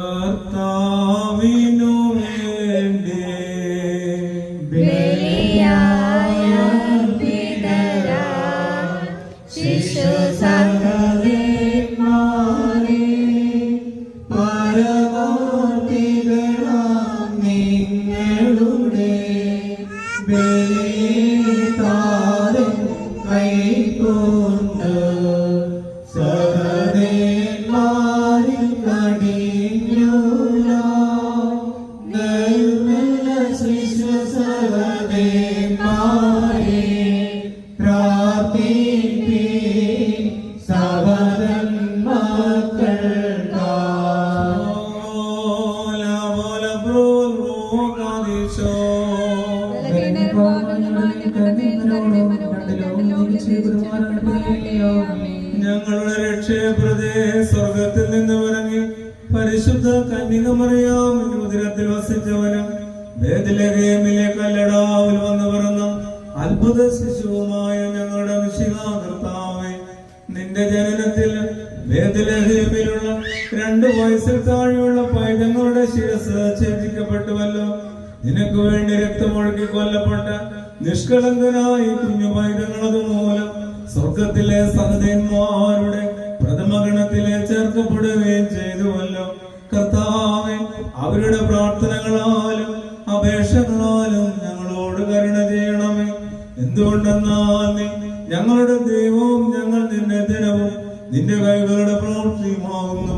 കർത്താവിനു വേണ്ടി? ബലിയായ പിതരാ ശിശു സഹദേവന്മാരെ പരമാർത്ഥികളാം ഞങ്ങളുടെ രക്ഷയപ്രദേ സ്വർഗത്തിൽ നിന്ന് വരങ്ങി പരിശുദ്ധ കന്യകമറിയാം ഉദരത്തിൽ വസിച്ചവനും വേദിലകേമിലെ കല്ലടാവിൽ വന്നു പിറന്ന അത്ഭുത ശിശുവുമായ ഞങ്ങളുടെ വിശികാകർത്താവെ നിന്റെ ജനനത്തിൽ വേദിലഹേമിലുള്ള രണ്ട് വയസ്സിൽ താഴെയുള്ള പൈതങ്ങളുടെ ശിരസ് ഛേദിക്കപ്പെട്ടുവല്ലോ. നിനക്ക് വേണ്ടി രക്തമൊഴുകി കൊല്ലപ്പെട്ട നിഷ്കളങ്കനായി കുഞ്ഞു പൈതങ്ങളത് മൂലം സ്വർഗത്തിലെ സഹതന്മാരുടെ പ്രഥമഗണത്തിലെ ചേർക്കപ്പെടുകയും ചെയ്തുവല്ലോ. കർത്താവെ അവരുടെ പ്രാർത്ഥനകളാലും അപേക്ഷകളാലും ഞങ്ങളോട് കരുണ ചെയ്യണമേ. എന്തുകൊണ്ടെന്നാൽ നീ ഞങ്ങളുടെ ദൈവവും ഞങ്ങൾ നിന്റെ ദിനവും നിന്റെ കൈകളുടെ പ്രവൃത്തിയുമാകുന്നു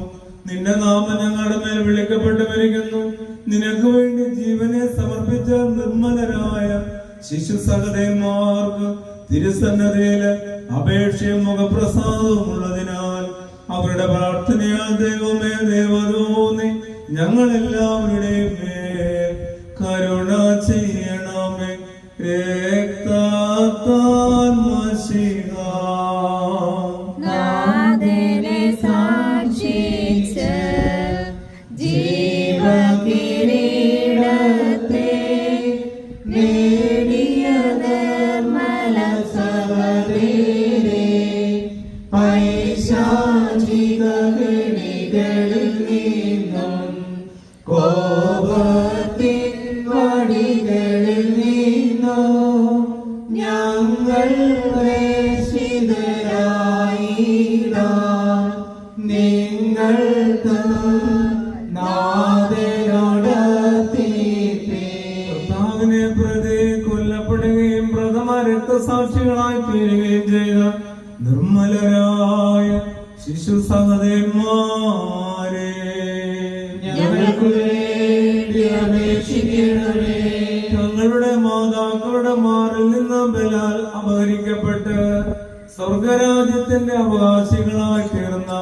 നിന്റെ നാമം ഞങ്ങളുടെ മേൽ വിളിക്കപ്പെട്ടു വരികന്നു നിനക്ക് വേണ്ടി ജീവനെ സമർപ്പിച്ച നിർമ്മലരായ ശിശു സഹതന്മാർക്ക് തിരുസന്നതയിൽ അപേക്ഷയും മുഖപ്രസാദവും ഉള്ളതിനാൽ അവരുടെ പ്രാർത്ഥനയാൽ ദൈവമേ ദേവതോന്നി ഞങ്ങൾ എല്ലാവരുടെയും കരുണ ചെയ്യണമേ. രക്താത്താൻ ജീവകിരീടത്തെ തീരുകയും ചെയ്ത നിർമ്മലരായ ശിശു സഹദേന്മാരെ തങ്ങളുടെ മാതാക്കളുടെ മാറിൽ നിന്ന് ബലാൽ അപഹരിക്കപ്പെട്ട് സ്വർഗരാജ്യത്തിന്റെ അവകാശികളായി തീർന്ന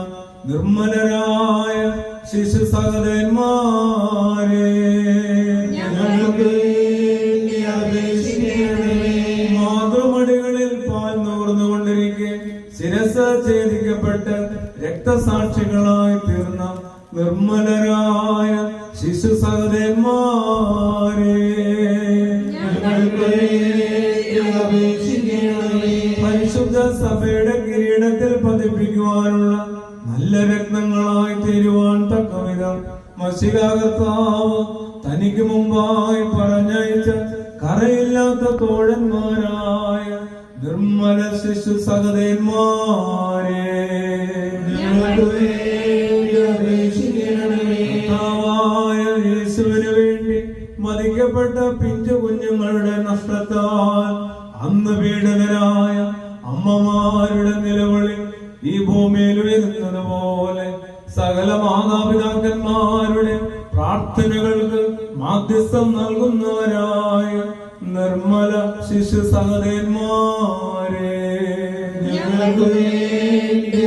നിർമ്മലരായ ശിശു സഹതന്മാരെ രക്തസാക്ഷികളായി തീർന്ന നിർമ്മലരായ ശിശു സഹദേവന്മാരെ പരിശുദ്ധ സഭയുടെ കിരീടത്തിൽ പതിപ്പിക്കുവാനുള്ള നല്ല രത്നങ്ങളായി തീരുവാൻ തക്കവിധം മസികാകർത്താവ് തനിക്ക് മുമ്പായി പറഞ്ഞയച്ച കറയില്ലാത്ത തോഴന്മാരായ നിർമ്മല ശിശു സഹതന്മാരെ ഞങ്ങൾക്ക് വേണ്ടി അപേക്ഷിക്കണമേ യേശുവിന് വേണ്ടി മതിക്കപ്പെട്ട പിഞ്ചു കുഞ്ഞുങ്ങളുടെ നഷ്ടത്താൽ അന്ന് അമ്മമാരുടെ നിലവിളി ഈ ഭൂമിയിൽ ഉയരുന്നത് പ്രാർത്ഥനകൾക്ക് മാധ്യസ്ഥം നൽകുന്നവരായ നിർമ്മല ശിശു സഹദേന്മാരെ ഞങ്ങൾക്ക് വേണ്ടി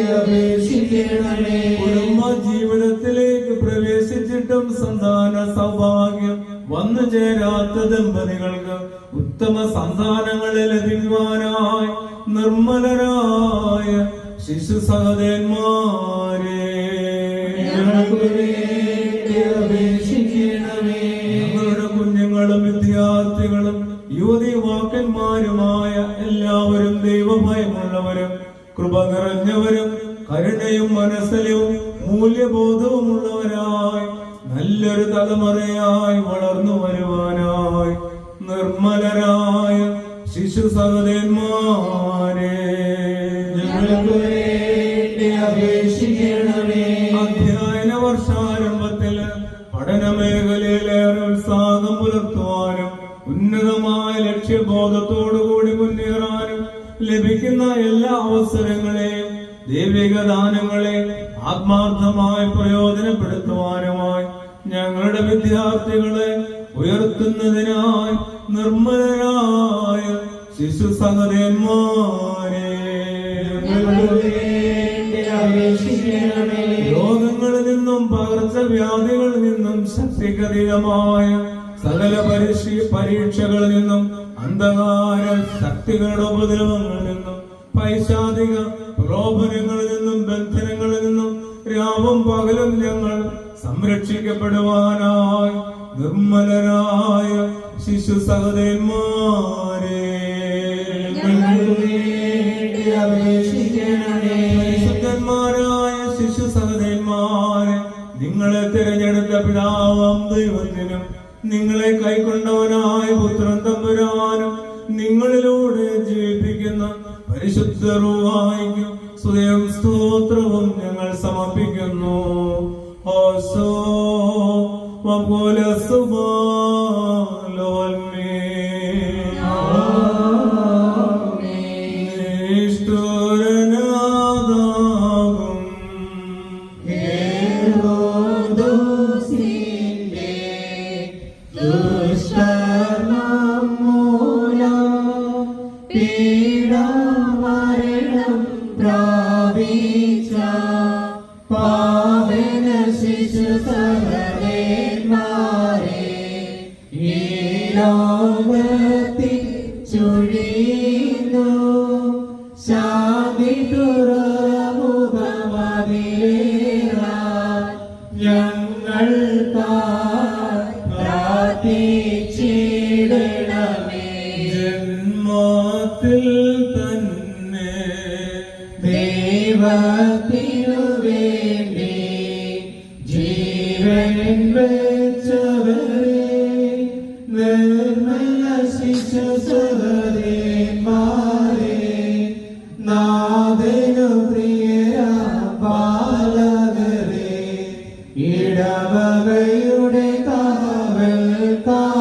കുടുംബ ജീവിതത്തിലേക്ക് പ്രവേശിച്ചിട്ടും സന്താന സൗഭാഗ്യം വന്നു ചേരാത്ത ദമ്പതികൾക്ക് ഉത്തമ സന്താനങ്ങളെ ലഭിക്കുവാനായി നിർമ്മലരായ ശിശു അപേക്ഷിക്കണമേ. ഞങ്ങളുടെ കുഞ്ഞുങ്ങളും വിദ്യാർത്ഥികളും യുവതി യുവാക്കന്മാരുമായ എല്ലാവരും ദൈവഭയമുള്ളവരും കൃപ നിറഞ്ഞവരും കരുണയും മനസ്സിലും മൂല്യബോധവുമുള്ളവരായി നല്ലൊരു തലമുറയായി വളർന്നു വരുവാനായി നിർമ്മലരായ ശിശു സഹോദരന്മാരെ. അപേക്ഷിക്കണമേ. അധ്യയന വർഷാരംഭത്തിൽ പഠന മേഖലയിലേറെ ഉത്സാഹം പുലർത്തുവാനും ഉന്നതമായ ലക്ഷ്യബോധത്തോടുകൂടി മുന്നേറാനും ലഭിക്കുന്ന എല്ലാ അവസരങ്ങളെയും ദൈവിക ദാനങ്ങളെ ആത്മാർത്ഥമായി പ്രയോജനപ്പെടുത്തുവാനുമായി ഞങ്ങളുടെ വിദ്യാർത്ഥികളെ ഉയർത്തുന്നതിനായി നിർമ്മലരായ ശിശു സഹദേന്മാരെ രോഗങ്ങളിൽ നിന്നും പകർച്ചവ്യാധികളിൽ നിന്നും ശക്തികതീതമായ സകല പരീക്ഷ പരീക്ഷകളിൽ നിന്നും അന്ധകാര ശക്തികളുടെ ഉപദ്രവങ്ങളിൽ നിന്നും പൈശാചിക പ്രലോഭനങ്ങളിൽ നിന്നും ബന്ധനങ്ങളിൽ നിന്നും രാവും പകലും ഞങ്ങൾ സംരക്ഷിക്കപ്പെടുവാനായി. നിർമ്മലരായ ശിശു സഹോദരന്മാരെ. ശുദ്ധന്മാരായ ശിശു സഹോദരന്മാരെ നിങ്ങളെ തിരഞ്ഞെടുത്ത പിതാവാം ദൈവത്തിനും നിങ്ങളെ കൈക്കൊണ്ടവനായ പുത്രൻ തമ്പുരാനും നിങ്ങളിലൂടെ ജീവിപ്പിക്കുന്ന പരിശുദ്ധ റൂഹായിക്കും സ്വയം സ്തോത്രവും ഞങ്ങൾ സമർപ്പിക്കുന്നു. ഹോസോ വകുല ലോകത്തിൽ ചുഴിയുന്നു. ശാന്തി തുറമുഖമതിലേറ. ഞങ്ങൾ പ്രാർത്ഥിച്ചിടണമേ ಹೇಳ್ತಾ